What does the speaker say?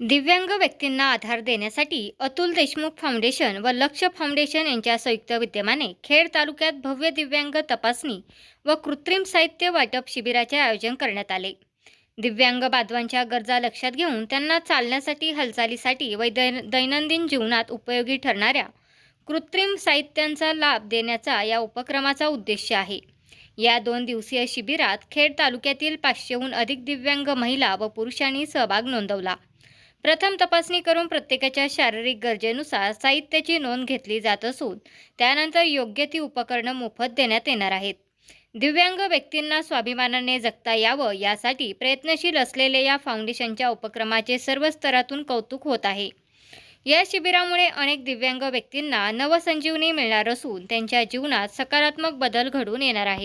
दिव्यांग व्यक्तींना आधार देण्यासाठी अतुल देशमुख फाउंडेशन व लक्ष फाउंडेशन यांच्या संयुक्त विद्यमाने खेड तालुक्यात भव्य दिव्यांग तपासणी व कृत्रिम साहित्य वाटप शिबिराचे आयोजन करण्यात आले. दिव्यांग बांधवांच्या गरजा लक्षात घेऊन त्यांना चालण्यासाठी हालचालीसाठी व दैन दैनंदिन जीवनात उपयोगी ठरणाऱ्या कृत्रिम साहित्यांचा लाभ देण्याचा या उपक्रमाचा उद्देश आहे. या दोन दिवसीय शिबिरात खेड तालुक्यातील पाचशेहून अधिक दिव्यांग महिला व पुरुषांनी सहभाग नोंदवला. प्रथम तपासणी करून प्रत्येकाच्या शारीरिक गरजेनुसार साहित्याची नोंद घेतली जात असून त्यानंतर योग्य ती उपकरणं मोफत देण्यात येणार आहेत. दिव्यांग व्यक्तींना स्वाभिमानाने जगता यावं यासाठी प्रयत्नशील असलेल्या या फाउंडेशनच्या उपक्रमाचे सर्व स्तरातून कौतुक होत आहे. या शिबिरामुळे अनेक दिव्यांग व्यक्तींना नवसंजीवनी मिळणार असून त्यांच्या जीवनात सकारात्मक बदल घडून येणार आहे.